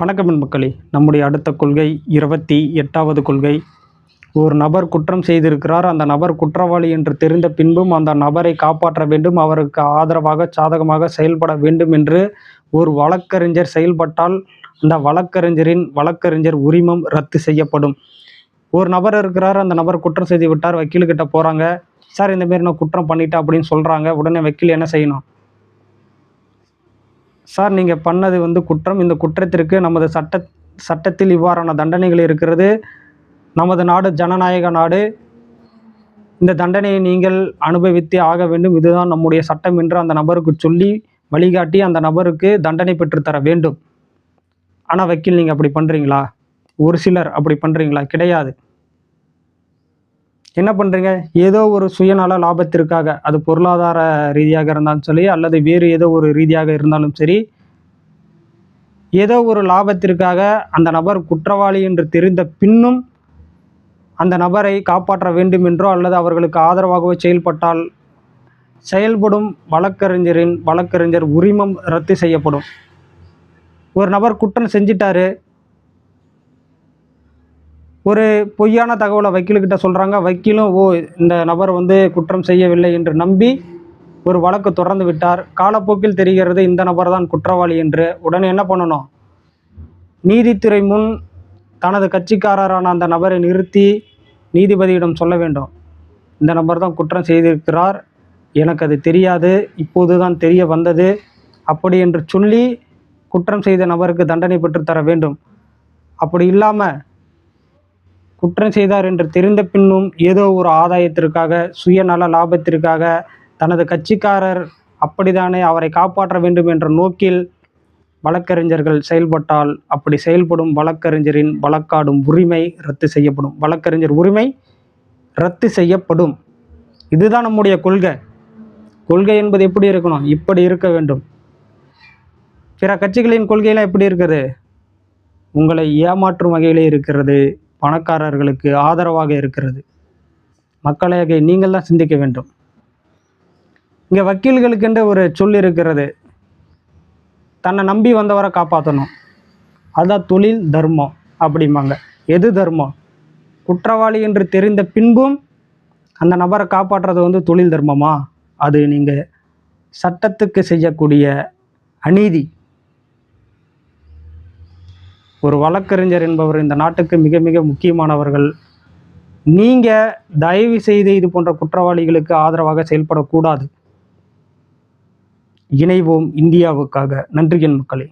வணக்கம் மக்களே. நம்முடைய அடுத்த கொள்கை இருபத்தி எட்டாவது கொள்கை. ஒரு நபர் குற்றம் செய்திருக்கிறார். அந்த நபர் குற்றவாளி என்று தெரிந்த பின்பும் அந்த நபரை காப்பாற்ற வேண்டும். அவருக்கு ஆதரவாக சாதகமாக செயல்பட வேண்டும் என்று ஒரு வழக்கறிஞர் செயல்பட்டால் அந்த வழக்கறிஞரின் வழக்கறிஞர் உரிமம் ரத்து செய்யப்படும். ஒரு நபர் இருக்கிறார். அந்த நபர் குற்றம் செய்து விட்டார். வக்கீல்கிட்ட போகிறாங்க சார் இந்த மாரி நான் குற்றம் பண்ணிட்டேன் அப்படின்னு சொல்கிறாங்க உடனே வக்கீல் என்ன செய்யணும்? சார் நீங்கள் பண்ணது வந்து குற்றம். இந்த குற்றத்திற்கு நமது சட்ட சட்டத்தில் இவ்வாறான தண்டனைகள் இருக்கிறது. நமது நாடு ஜனநாயக நாடு. இந்த தண்டனையை நீங்கள் அனுபவித்தே ஆக வேண்டும். இதுதான் நம்முடைய சட்டம் என்று அந்த நபருக்கு சொல்லி வழிகாட்டி அந்த நபருக்கு தண்டனை பெற்றுத்தர வேண்டும். ஆனால் வக்கீல் நீங்கள் அப்படி பண்ணுறீங்களா ஒரு சிலர் அப்படி பண்ணுறீங்களா கிடையாது. என்ன பண்ணுறீங்க ஏதோ ஒரு சுயநல லாபத்திற்காக அது பொருளாதார ரீதியாக இருந்தாலும் சரி அல்லது வேறு ஏதோ ஒரு ரீதியாக இருந்தாலும் சரி ஏதோ ஒரு லாபத்திற்காக அந்த நபர் குற்றவாளி என்று தெரிந்த பின்னும் அந்த நபரை காப்பாற்ற வேண்டும் என்றோ அல்லது அவர்களுக்கு ஆதரவாகவோ செயல்பட்டால் செயல்படும் வழக்கறிஞரின் வழக்கறிஞர் உரிமம் ரத்து செய்யப்படும். ஒரு நபர் குற்றம் செஞ்சிட்டாரு ஒரு பொய்யான தகவலை வக்கீலுக்கிட்ட சொல்கிறாங்க வக்கீலும் ஓ இந்த நபர் வந்து குற்றம் செய்யவில்லை என்று நம்பி ஒரு வழக்கு தொடர்ந்து விட்டார். காலப்போக்கில் தெரிகிறது இந்த நபர் தான் குற்றவாளி என்று. உடனே என்ன பண்ணணும்? நீதித்துறை முன் தனது கட்சிக்காரரான அந்த நபரை நிறுத்தி நீதிபதியிடம் சொல்ல வேண்டும். இந்த நபர் தான் குற்றம் செய்திருக்கிறார். எனக்கு அது தெரியாது. இப்போது தான் தெரிய வந்தது. அப்படி என்று சொல்லி குற்றம் செய்த நபருக்கு தண்டனை பெற்றுத்தர வேண்டும். அப்படி இல்லாமல் குற்றம் செய்தார் என்று தெரிந்த பின்னும் ஏதோ ஒரு ஆதாயத்திற்காக சுயநல லாபத்திற்காக தனது கட்சிக்காரர் அப்படித்தானே அவரை காப்பாற்ற வேண்டும் என்ற நோக்கில் வழக்கறிஞர்கள் செயல்பட்டால் அப்படி செயல்படும் வழக்கறிஞரின் வழக்காடும் உரிமை ரத்து செய்யப்படும். வழக்கறிஞர் உரிமை ரத்து செய்யப்படும். இதுதான் நம்முடைய கொள்கை. கொள்கை என்பது எப்படி இருக்கணும்? இப்படி இருக்க வேண்டும். பிற கட்சிகளின் கொள்கையெல்லாம் எப்படி இருக்குது உங்களை ஏமாற்றும் வகையிலே இருக்கிறது. பணக்காரர்களுக்கு ஆதரவாக இருக்கிறது. மக்களாக நீங்கள் தான் சிந்திக்க வேண்டும். இங்கே வக்கீல்களுக்கென்ற ஒரு சொல் இருக்கிறது. தன்னை நம்பி வந்தவரை காப்பாற்றணும் அதுதான் தொழில் தர்மம் அப்படிம்பாங்க. எது தர்மம்? குற்றவாளி என்று தெரிந்த பின்பும் அந்த நபரை காப்பாற்றுறது வந்து தொழில் தர்மமா? அது நீங்கள் சட்டத்துக்கு செய்யக்கூடிய அநீதி. ஒரு வழக்கறிஞர் என்பவர் இந்த நாட்டுக்கு மிக மிக முக்கியமானவர்கள். நீங்கள் தயவு செய்து இது போன்ற குற்றவாளிகளுக்கு ஆதரவாக செயல்படக்கூடாது. இணைவோம் இந்தியாவுக்காக. நன்றி என் மக்களே.